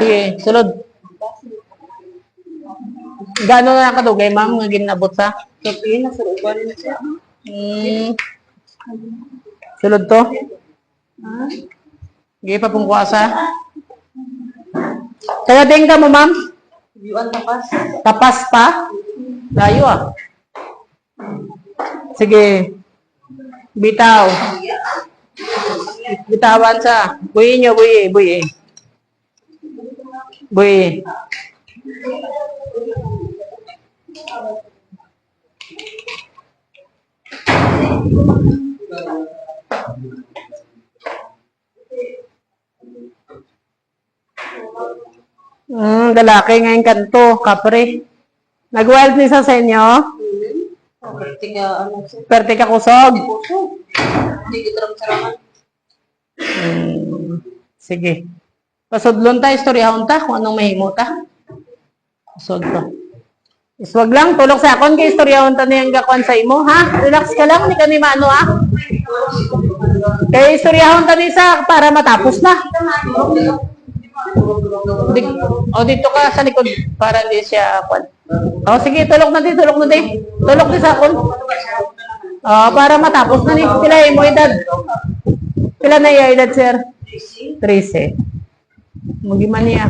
Sige, sulod. Gano'n na kadugay, ma'am, nga ginabot sa? Sabi na sa uban na siya. Hmm. Sulod to? Sige pa pong kuwasa. Kaya din ka mo, ma'am? Yuan tapas. Tapas pa? Layo ah. Sige. Bitaw. Bitawan sa. Buyi nyo, buyi, buyi. Buyi. Hmm, lalaki ngayon kanto, kapre. Nag-wild ni sa inyo? Pwerte nga ano siya. Perte ka kusog. Hindi kita. Hmm, sige. Pasudlon ta, istoryahon ta, kung anong mahimo ta. Pasod to. Is wag lang, tulog sa akon kay istoryahon ta niyang gakuan sa imo, ha? Relax ka lang, ni ka ni Mano, ha? Kay istoryahon ta ni sa para matapos na. Di, o dito ka sa likod para hindi siya kwan. O sige, tulog na di, tulog na di. Tulog di sa akon. O, para matapos na ni. Pila mo edad? Pila na iya edad, sir? 13. Magiman niya.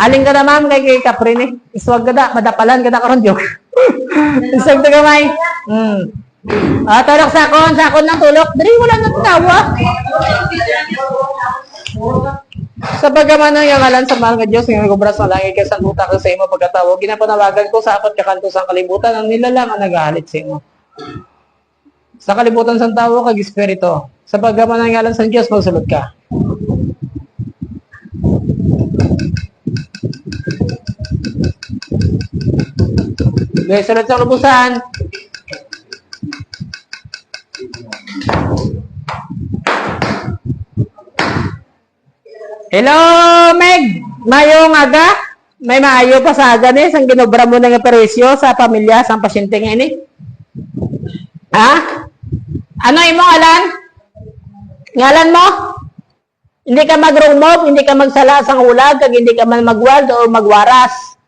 Aling ka na ma'am kay kay Capri ni. Iswag ka da, madapalan ka na karon joke. Iswag ka gamay. Hmm. Ah, tulog sa akon, sa akon ng tulog. Dali wala na tawa. Sa pagkaman ng yangalan sa mahal nga Diyos, ngayon kubras na langit ka sa luta ka sa imo pagkatawo, ginapanawagan ko sa apat kakanto sa kalibutan ang nilalang ang nagahalit sa imo. Sa kalibutan sa tao, kag espiritu. Sa pagkaman ng yangalan sa Diyos, magsulod ka. Okay, sunod sa lubusan. Hello, Meg! Mayong aga? May maayo pa sa aga ni, sang ginobra mo ng presyo sa pamilya, sa pasyente nga ini? Ha? Ano imong alan? Ngalan mo? Hindi ka mag-rumog, hindi ka magsala sang ulag, kag hindi ka man magwald o magwaras.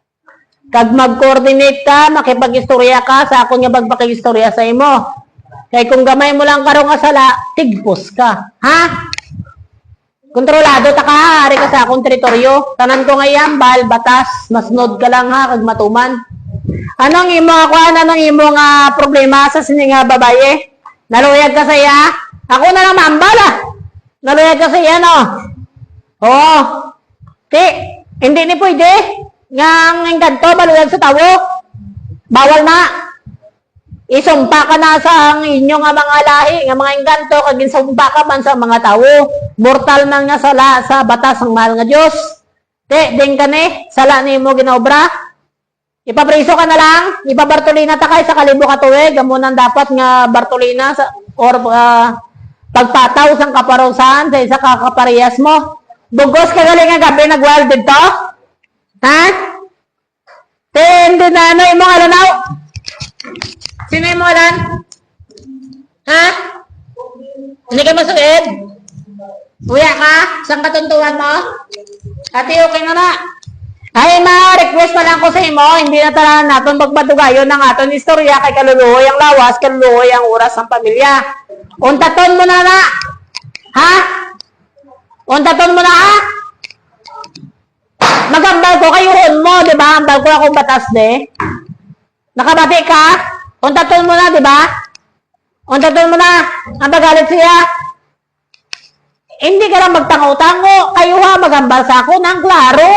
Kag mag-coordinate ka, makipag-istorya ka, sa ako nga magpakig-istorya sa imo. Kay kung gamay mo lang karong asala, tigpos ka. Ha? Kontrolado ta ka, ari ka sa akong teritoryo. Tanan ko ngayon, bal, batas, masnod ka lang ha, kag matuman. Anong imo ako, anong imo nga problema sa sini nga babaye? Naluyag ka sa iya? Ako na lang mambal ah. Naluyag ka sa iya, no? Oo. Ti, hindi ni pwede. Nga ang ganto, maluyag sa tawo. Bawal na. Isumpa ka na sa ang inyo nga mga lahi, nga mga engkanto, kag isumpa ka man sa mga tawo. Mortal man nga sala sa batas ng mahal nga Diyos. Te, ding ka ni, sala ni mo ginaobra. Ipapriso ka na lang, ipabartolina ta kay sa kalibo ka tuwig, amunan dapat nga bartolina sa, or ah, pagpataw sang kaparusahan sa isa kakaparehas mo. Bugos ka galing nga gabi nag-wild dito? Ha? Hindi na ano, imong alanaw. Sino yung mga? Ha? Hindi ka masuid? Uya ka? Saan katuntuhan mo? Ate, okay na na. Ay, ma-request pa lang ko sa imo, hindi na talaga natin magbadugayon ng aton istorya kay kaluluhoy ang lawas, kaluluhoy ang oras ng pamilya. Untaton mo na na. Ha? Untaton mo na ha? Magambal ko kayo mo, di ba? Ambal ko akong batas de. Nakabati ka? Untaton mo na, di ba? Untaton mo na. Ang magalit siya. Hindi ka lang magtango-tango. Kayo ha, magambal sa ako ng klaro.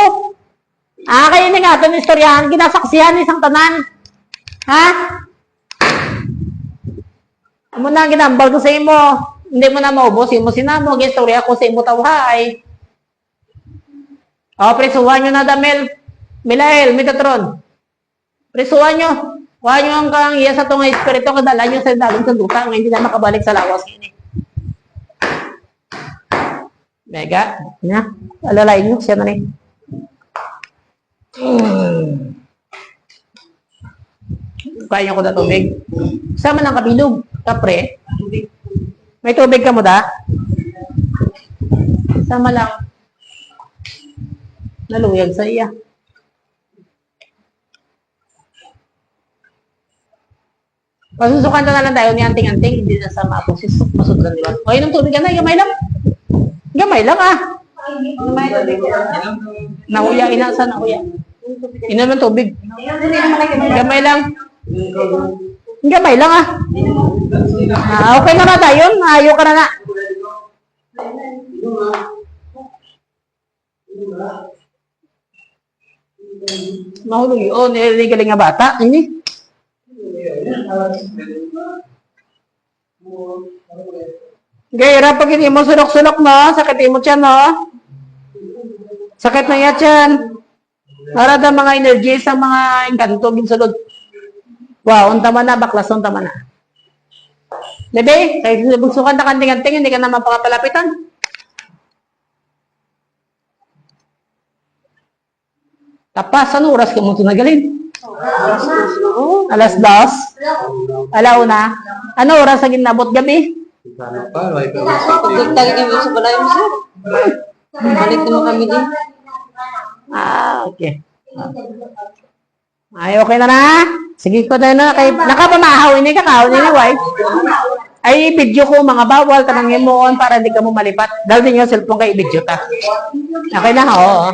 Ah, kayo ni nga itong istoryahan. Ginasaksihan isang tanan. Ha? Amo na ginambal ko sa imo. Hindi mo na maubos. Imo sinamo. Gistorya ko sa imo tawhay. O, presuhan nyo na damel. Milael, Metatron. Presuhan nyo. Huwag nyo ang kang iya sa itong espiritu kadala nyo sa dagang sa duta nga hindi na makabalik sa lawas. Mega. Na. Alalay nyo. Siya na ni. Hmm. Kaya ko na tubig. Sama ng kabilog. Kapre. May tubig ka mo da? Sama lang. Naluyag sa iya. Pasusukan na lang tayo ni anting-anting, hindi na sa mapusis. Masudlan, di ba? O, inom tubig ka na, gamay lang. Gamay lang, ah. May tubig ka. Nauya, ina sa nauya. Inom ng tubig. Gamay lang. Gamay lang, ah. Ah, okay na na tayo. Ayaw ka na na. Mahulog yun. Niligaling nga bata. Ini. Gaira, pag hindi mo sulok-sulok, no? Sakit mo tiyan, no? Sakit na yan tiyan. Para da mga energy sa mga engkanto, ginsulod. Wow, unta man na, baklas unta man na. Bebe, kahit bugsukan na kanting-kanting, hindi ka naman pakapalapitan. Tapas, ano oras ka mo ito nagalin? Oo. Alas dos? Alauna? Ano oras sa ginabot gabi? Pagkagtagi kami sa balay mo, sir. Balik naman kami din. Ah, okay. Ay, okay na na. Sige ko na na. Kay, nakapamahaw ini kakao ni wife. Ay, video ko mga bawal tanangin mo on para hindi ka mo malipat. Dahil din yung cellphone kay video ta. Okay na, oo.